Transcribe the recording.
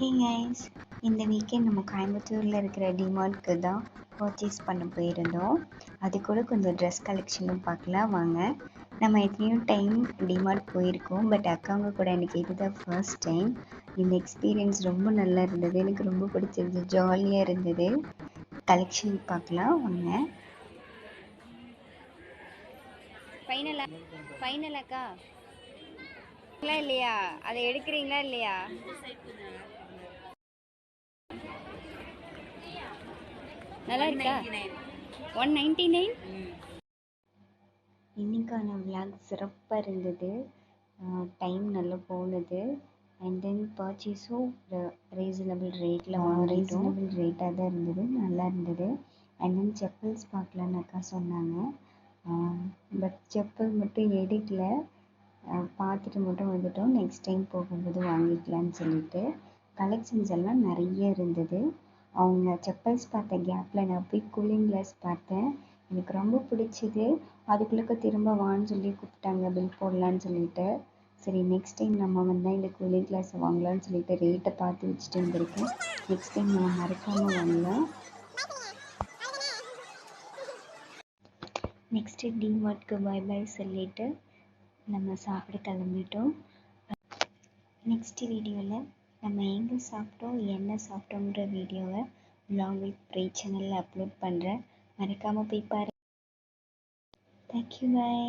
Hey guys இந்த weekend நம்ம கோயம்புத்தூரில் இருக்கிற டிமார்ட்க்கு தான் பர்ச்சேஸ் பண்ண போயிருந்தோம். அது கூட கொஞ்சம் ட்ரெஸ் கலெக்ஷனும் பார்க்கலாம் வாங்க. நம்ம எத்தனையோ டைம் டிமார்ட் போயிருக்கோம் பட் அக்காங்க கூட எனக்கு இதுதான் ஃபர்ஸ்ட் டைம் இந்த எக்ஸ்பீரியன்ஸ் ரொம்ப நல்லா இருந்தது. எனக்கு ரொம்ப பிடிச்சிருந்தது. ஜாலியாக இருந்தது. கலெக்ஷன் பார்க்கலாம் வாங்க. ஃபைனலா ஃபைனலாக்கா இல்லையா? அதை எடுக்கிறீங்களா இல்லையா? நல்லா இருக்கா? One ninety nine. இன்னைக்கான விளாக் சிறப்பாக இருந்தது. டைம் நல்லா போனது. அண்ட் தென் பர்ச்சேஸும் ரீசனபிள் ரேட்டில் ரீசனபிள் ரேட்டாக தான் இருந்தது. நல்லா இருந்தது. அண்ட் தென் செப்பல்ஸ் பார்க்கலான்னு அக்கா சொன்னாங்க. பட் செப்பல் மட்டும் எடுக்கல. பார்த்துட்டு மட்டும் வந்துட்டோம். நெக்ஸ்ட் டைம் போகும்போது வாங்கிக்கலான்னு சொல்லிட்டு. கலெக்ஷன்ஸ் எல்லாம் நிறைய இருந்தது. அவங்க செப்பல்ஸ் பார்த்த கேப்பில் நான் போய் கூலிங் கிளாஸ் பார்த்தேன். எனக்கு ரொம்ப பிடிச்சிது. அதுக்குள்ளே திரும்ப வான்னு சொல்லி கூப்பிட்டாங்க பில் போடலான்னு சொல்லிட்டு. சரி நெக்ஸ்ட் டைம் நம்ம வந்தால் இந்த கூலிங் கிளாஸை வாங்கலாம்னு சொல்லிட்டு ரேட்டை பார்த்து வச்சுட்டு வந்திருக்கேன். நெக்ஸ்ட் டைம் நம்ம மறக்காமல் வாங்கலாம். நெக்ஸ்ட்டு டிமார்ட்க்கு பை பை சொல்லிட்டு நம்ம சாப்பிட கிளம்பிட்டோம். நெக்ஸ்ட் வீடியோவில் நம்ம எங்கே சாப்பிட்டோம் என்ன சாப்பிட்டோம்ன்ற வீடியோவை லாங் வித் ப்ரே சேனலில் அப்லோட் பண்ணுறேன் மறக்காமல் போய் பாரு. Thank you bye